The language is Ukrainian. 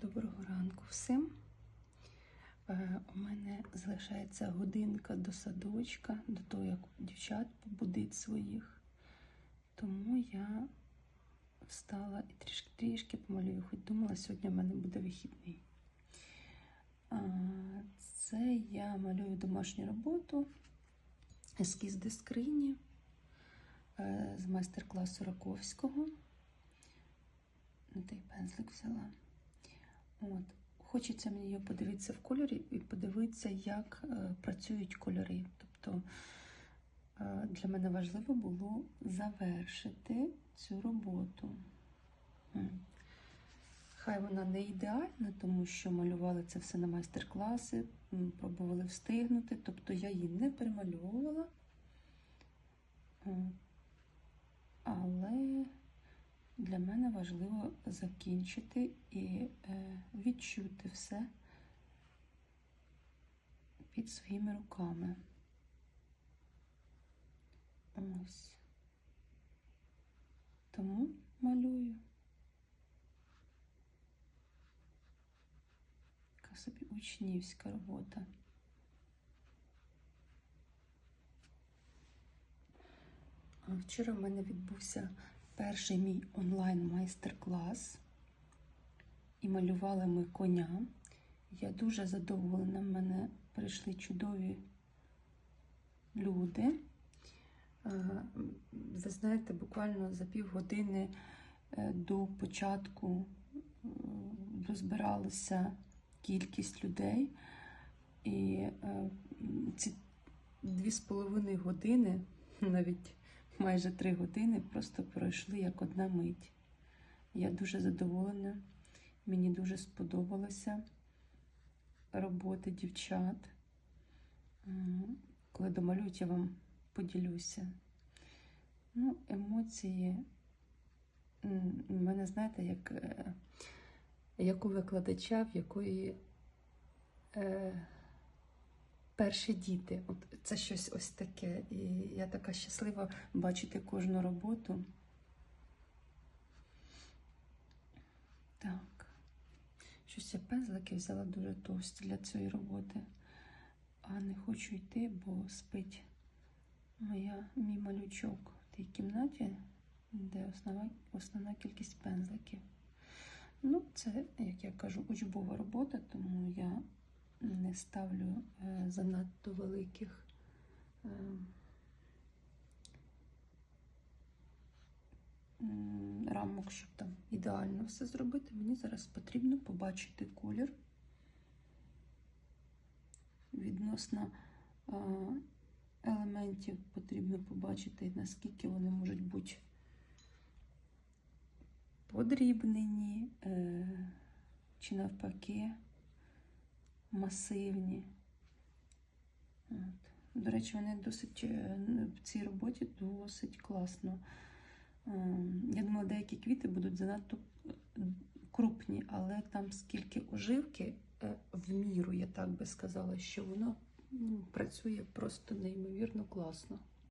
Доброго ранку всім. Е, У мене залишається годинка до садочка, до того, як дівчат побудить своїх. Тому я встала і трішки трішки помалюю, хоч думала, сьогодні в мене буде вихідний. Це я малюю домашню роботу, ескіз до скрині е, з майстер-класу Раковського. На той пензлик взяла. От. Хочеться мені його подивитися в кольорі і подивитися, як е, працюють кольори. Тобто е, для мене важливо було завершити цю роботу. Хай вона не ідеальна, тому що малювали це все на майстер-класи, пробували встигнути, тобто я її не перемальовувала. Е, Але для мене важливо закінчити і е, відчути все під своїми руками. Ось. Тому малюю. Така собі учнівська робота. Вчора в мене відбувся перший мій онлайн-майстер-клас. І малювали ми коня. Я дуже задоволена. В мене прийшли чудові люди. Е, Ви знаєте, буквально за півгодини е, до початку е, розбиралася кількість людей. І ці дві з половиною години, навіть майже три години, просто пройшли як одна мить. Я дуже задоволена. Мені дуже сподобалася робота дівчат. Коли домалюють, я вам поділюся. Ну, емоції в мене, знаєте, як, е, як у викладача, в якої е, перші діти. От це щось ось таке. І я така щаслива бачити кожну роботу. Так. Щось я пензлики взяла дуже товсті для цієї роботи. А не хочу йти, бо спить моя, мій малючок в тій кімнаті, де основна, основна кількість пензликів. Ну, це, як я кажу, учбова робота, тому я не ставлю е, занадто великих е, рамок, щоб там ідеально все зробити. Мені зараз потрібно побачити колір відносно е, елементів потрібно побачити, наскільки вони можуть бути подрібнені чи навпаки масивні. От. До речі, вони досить е, в цій роботі досить класно. Е, Я думала, деякі квіти будуть занадто е, крупні, але там скільки оживки в міру, я так би сказала, що воно ну, працює просто неймовірно класно.